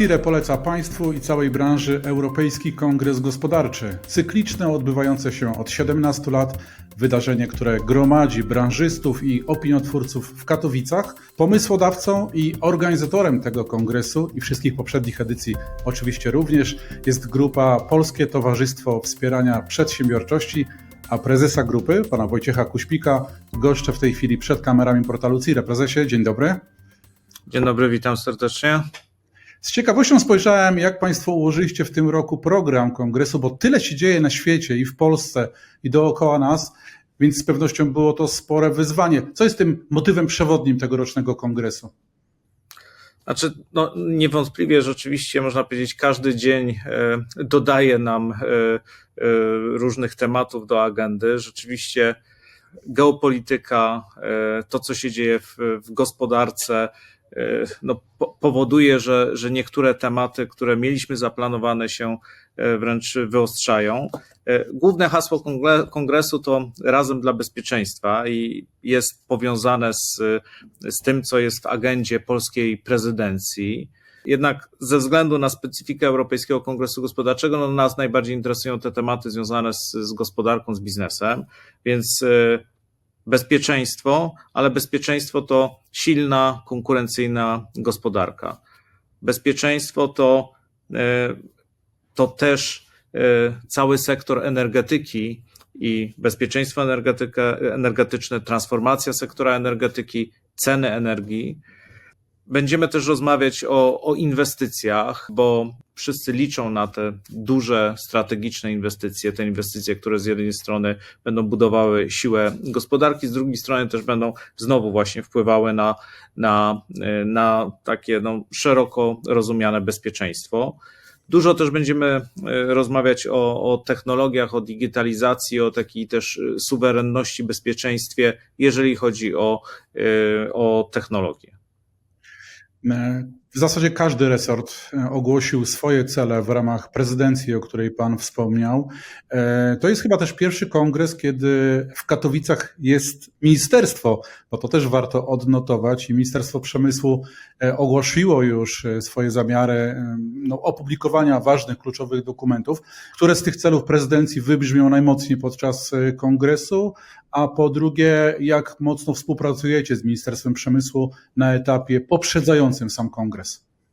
CIRE poleca Państwu i całej branży Europejski Kongres Gospodarczy. Cykliczne, odbywające się od 17 lat wydarzenie, które gromadzi branżystów i opiniotwórców w Katowicach. Pomysłodawcą i organizatorem tego kongresu i wszystkich poprzednich edycji oczywiście również jest grupa Polskie Towarzystwo Wspierania Przedsiębiorczości, a prezesa grupy, pana Wojciecha Kuśpika, goszczę w tej chwili przed kamerami portalu CIRE. Prezesie, dzień dobry. Dzień dobry, witam serdecznie. Z ciekawością spojrzałem, jak Państwo ułożyliście w tym roku program kongresu, bo tyle się dzieje na świecie i w Polsce, i dookoła nas, więc z pewnością było to spore wyzwanie. Co jest tym motywem przewodnim tegorocznego kongresu? Znaczy, no, niewątpliwie rzeczywiście można powiedzieć, każdy dzień e, dodaje nam e, e, różnych tematów do agendy. Rzeczywiście geopolityka, to co się dzieje w, w gospodarce, no, po, powoduje, że, że niektóre tematy, które mieliśmy zaplanowane, się e, wręcz wyostrzają. E, Główne hasło kongresu to razem dla bezpieczeństwa i jest powiązane z, z tym, co jest w agendzie polskiej prezydencji. Jednak ze względu na specyfikę Europejskiego Kongresu Gospodarczego, no nas najbardziej interesują te tematy związane z, z gospodarką, z biznesem, więc e, bezpieczeństwo, ale bezpieczeństwo to silna, konkurencyjna gospodarka. Bezpieczeństwo to, e, to też e, cały sektor energetyki i bezpieczeństwo energetyczne, transformacja sektora energetyki, ceny energii. Będziemy też rozmawiać o, o inwestycjach, bo wszyscy liczą na te duże, strategiczne inwestycje, te inwestycje, które z jednej strony będą budowały siłę gospodarki, z drugiej strony też będą znowu właśnie wpływały na, na, na takie no, szeroko rozumiane bezpieczeństwo. Dużo też będziemy e, rozmawiać o, o technologiach, o digitalizacji, o takiej też e, suwerenności, bezpieczeństwie, jeżeli chodzi o, e, o technologię. mehr W zasadzie każdy resort e, ogłosił swoje cele w ramach prezydencji, o której Pan wspomniał. E, To jest chyba też pierwszy kongres, kiedy w Katowicach jest ministerstwo, bo to też warto odnotować. I Ministerstwo Przemysłu e, ogłosiło już swoje zamiary no, opublikowania ważnych, kluczowych dokumentów, które z tych celów prezydencji wybrzmią najmocniej podczas kongresu. A po drugie, jak mocno współpracujecie z Ministerstwem Przemysłu na etapie poprzedzającym sam kongres?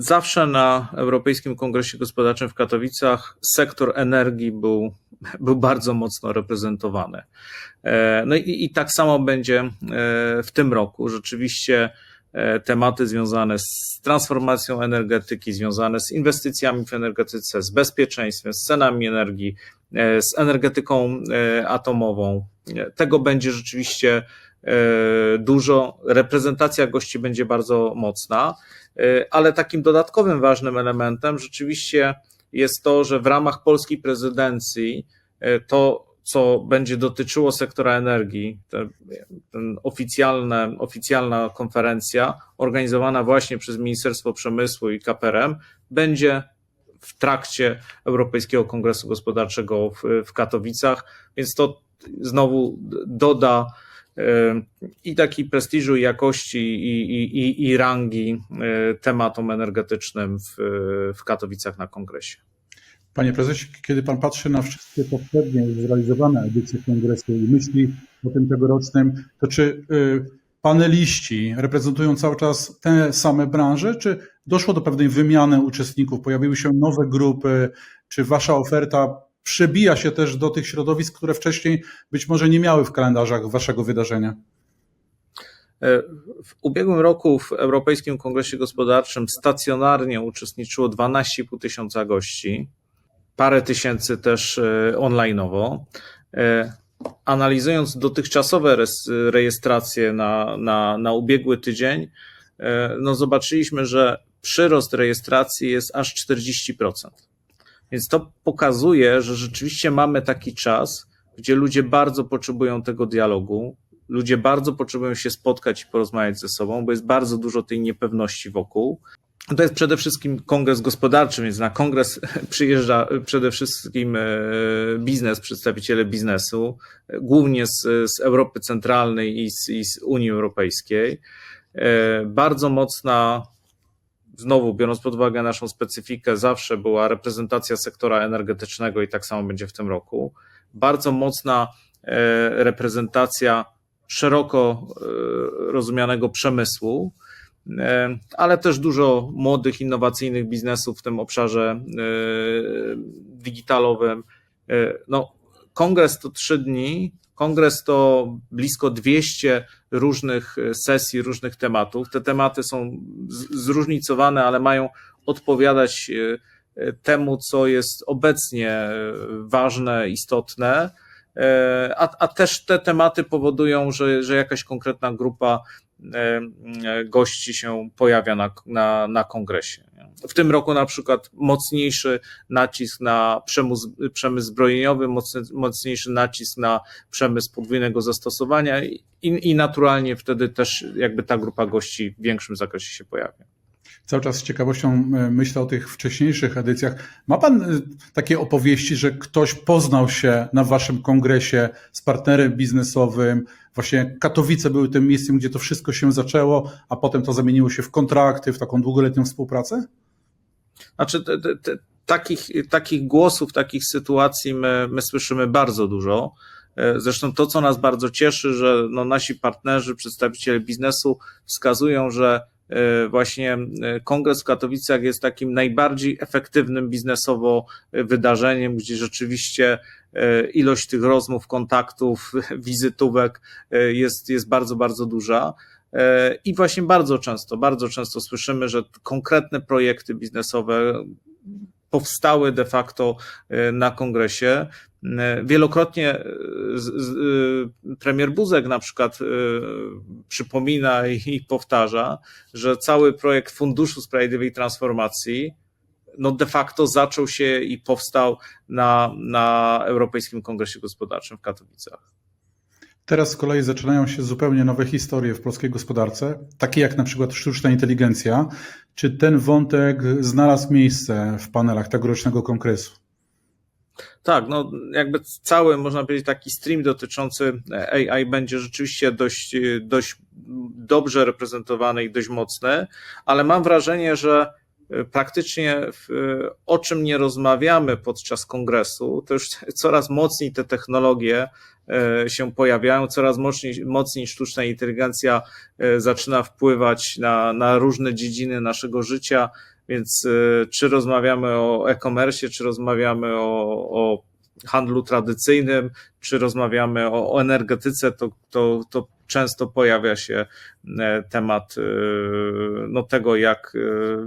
Zawsze na Europejskim Kongresie Gospodarczym w Katowicach sektor energii był, był bardzo mocno reprezentowany. E, No i, i tak samo będzie e, w tym roku. Rzeczywiście e, tematy związane z transformacją energetyki, związane z inwestycjami w energetyce, z bezpieczeństwem, z cenami energii, z energetyką atomową. Tego będzie rzeczywiście dużo. Reprezentacja gości będzie bardzo mocna. E, ale takim dodatkowym ważnym elementem rzeczywiście jest to, że w ramach polskiej prezydencji e, to, co będzie dotyczyło sektora energii, te, ten oficjalne, oficjalna konferencja organizowana właśnie przez Ministerstwo Przemysłu i KPRM będzie w trakcie Europejskiego Kongresu Gospodarczego w, w Katowicach, więc to znowu doda i takiej prestiżu, i jakości, i, i, i, rangi e, tematom energetycznym w, w Katowicach na kongresie. Panie prezesie, kiedy pan patrzy na wszystkie poprzednie zrealizowane edycje kongresu i myśli o tym tegorocznym, to czy y, paneliści reprezentują cały czas te same branże, czy doszło do pewnej wymiany uczestników, pojawiły się nowe grupy, czy wasza oferta przebija się też do tych środowisk, które wcześniej być może nie miały w kalendarzach waszego wydarzenia? E, W ubiegłym roku w Europejskim Kongresie Gospodarczym stacjonarnie uczestniczyło 12,5 tysiąca gości, parę tysięcy też e, online'owo. E, Analizując dotychczasowe rejestracje na, na, na ubiegły tydzień, no zobaczyliśmy, że przyrost rejestracji jest aż 40%. Więc to pokazuje, że rzeczywiście mamy taki czas, gdzie ludzie bardzo potrzebują tego dialogu, ludzie bardzo potrzebują się spotkać i porozmawiać ze sobą, bo jest bardzo dużo tej niepewności wokół. To jest przede wszystkim kongres gospodarczy, więc na kongres przyjeżdża przede wszystkim e, biznes, przedstawiciele biznesu, głównie z, z Europy Centralnej i z, i z Unii Europejskiej. E, Bardzo mocna znowu biorąc pod uwagę naszą specyfikę, zawsze była reprezentacja sektora energetycznego i tak samo będzie w tym roku. Bardzo mocna e, reprezentacja szeroko e, rozumianego przemysłu, e, ale też dużo młodych, innowacyjnych biznesów w tym obszarze digitalowym. No, kongres to trzy dni. Kongres to blisko 200 różnych sesji, różnych tematów. Te tematy są zróżnicowane, ale mają odpowiadać temu, co jest obecnie ważne, istotne. A, a też te tematy powodują, że, że jakaś konkretna grupa gości się pojawia na, na, na kongresie. W tym roku na przykład mocniejszy nacisk na przemysł, przemysł zbrojeniowy, mocniejszy nacisk na przemysł podwójnego zastosowania i, i naturalnie wtedy też jakby ta grupa gości w większym zakresie się pojawia. Cały czas z ciekawością myślę o tych wcześniejszych edycjach. Ma Pan takie opowieści, że ktoś poznał się na Waszym kongresie z partnerem biznesowym? Właśnie Katowice były tym miejscem, gdzie to wszystko się zaczęło, a potem to zamieniło się w kontrakty, w taką długoletnią współpracę? Znaczy, te, te, te, takich, takich głosów, takich sytuacji my, my słyszymy bardzo dużo. Zresztą to, co nas bardzo cieszy, że no nasi partnerzy, przedstawiciele biznesu wskazują, że właśnie kongres w Katowicach jest takim najbardziej efektywnym biznesowo wydarzeniem, gdzie rzeczywiście ilość tych rozmów, kontaktów, wizytówek jest, jest bardzo, bardzo duża. I właśnie bardzo często, bardzo często słyszymy, że konkretne projekty biznesowe powstały de facto na kongresie. Wielokrotnie premier Buzek na przykład przypomina i powtarza, że cały projekt Funduszu Sprawiedliwej Transformacji no de facto zaczął się i powstał na, na Europejskim Kongresie Gospodarczym w Katowicach. Teraz z kolei zaczynają się zupełnie nowe historie w polskiej gospodarce, takie jak na przykład sztuczna inteligencja. Czy ten wątek znalazł miejsce w panelach tegorocznego kongresu? Tak, no jakby cały, można powiedzieć, taki stream dotyczący AI będzie rzeczywiście dość, dość dobrze reprezentowany i dość mocny, ale mam wrażenie, że praktycznie w, o czym nie rozmawiamy podczas kongresu, to już coraz mocniej te technologie się pojawiają, coraz mocniej, mocniej sztuczna inteligencja zaczyna wpływać na, na różne dziedziny naszego życia, więc czy rozmawiamy o e-commerce, czy rozmawiamy o, o handlu tradycyjnym, czy rozmawiamy o, o energetyce, to, to, to często pojawia się temat no, tego, jak,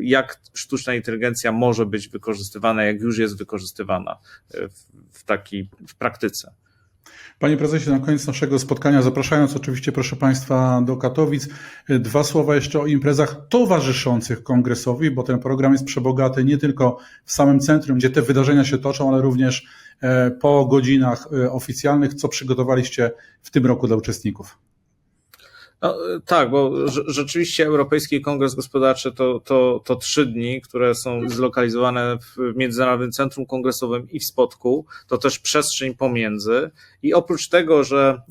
jak sztuczna inteligencja może być wykorzystywana, jak już jest wykorzystywana w, w takiej w praktyce. Panie prezesie, na koniec naszego spotkania, zapraszając oczywiście, proszę Państwa, do Katowic, dwa słowa jeszcze o imprezach towarzyszących kongresowi, bo ten program jest przebogaty nie tylko w samym centrum, gdzie te wydarzenia się toczą, ale również po godzinach oficjalnych. Co przygotowaliście w tym roku dla uczestników? No, tak, bo rzeczywiście Europejski Kongres Gospodarczy to, to, to trzy dni, które są zlokalizowane w Międzynarodowym Centrum Kongresowym i w Spodku. To też przestrzeń pomiędzy. I oprócz tego, że,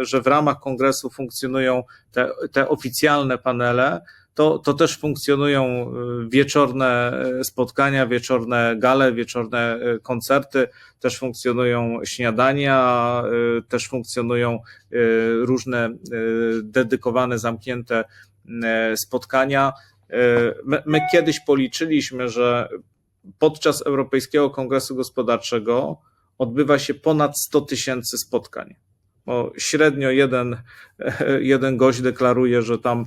że w ramach kongresu funkcjonują te, te oficjalne panele, to, to też funkcjonują wieczorne spotkania, wieczorne gale, wieczorne koncerty, też funkcjonują śniadania, też funkcjonują różne dedykowane, zamknięte spotkania. My, my kiedyś policzyliśmy, że podczas Europejskiego Kongresu Gospodarczego odbywa się ponad 100 tysięcy spotkań bo średnio jeden, jeden gość deklaruje, że tam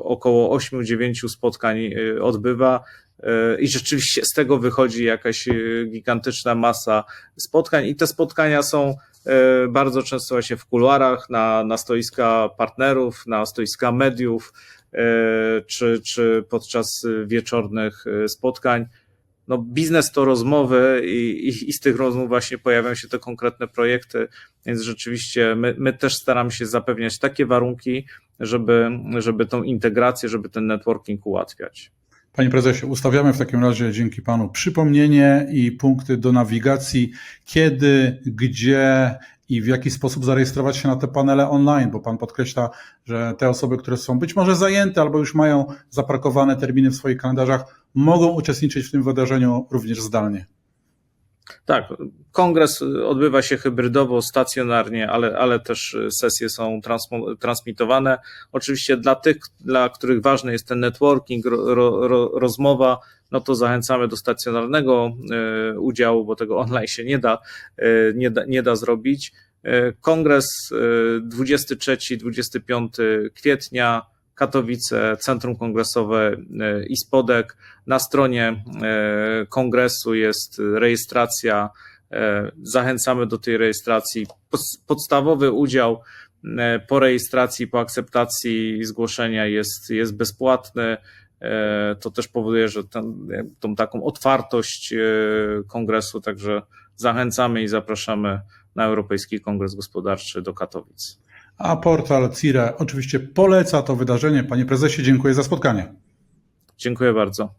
około 8-9 spotkań odbywa. I rzeczywiście z tego wychodzi jakaś gigantyczna masa spotkań, i te spotkania są bardzo często właśnie w kuluarach, na, na stoiska partnerów, na stoiska mediów, czy, czy podczas wieczornych spotkań no biznes to rozmowy i, i, i, z tych rozmów właśnie pojawiają się te konkretne projekty, więc rzeczywiście my, my też staramy się zapewniać takie warunki, żeby, żeby tą integrację, żeby ten networking ułatwiać. Panie prezesie, ustawiamy w takim razie dzięki panu przypomnienie i punkty do nawigacji, kiedy, gdzie i w jaki sposób zarejestrować się na te panele online, bo Pan podkreśla, że te osoby, które są być może zajęte albo już mają zaparkowane terminy w swoich kalendarzach, mogą uczestniczyć w tym wydarzeniu również zdalnie. Tak, kongres odbywa się hybrydowo, stacjonarnie, ale, ale też sesje są transmitowane. Oczywiście dla tych, dla których ważny jest ten networking, ro, ro, rozmowa, no to zachęcamy do stacjonarnego e, udziału, bo tego online się nie da, e, nie da, nie da zrobić. E, Kongres e, 23-25 kwietnia, Katowice, Centrum Kongresowe i Spodek. Na stronie kongresu jest rejestracja. Zachęcamy do tej rejestracji. Podstawowy udział po rejestracji, po akceptacji zgłoszenia jest, jest bezpłatny. E, To też powoduje, że ten, tą taką otwartość e, kongresu, także zachęcamy i zapraszamy na Europejski Kongres Gospodarczy do Katowic. A portal CIRE oczywiście poleca to wydarzenie. Panie prezesie, dziękuję za spotkanie. Dziękuję bardzo.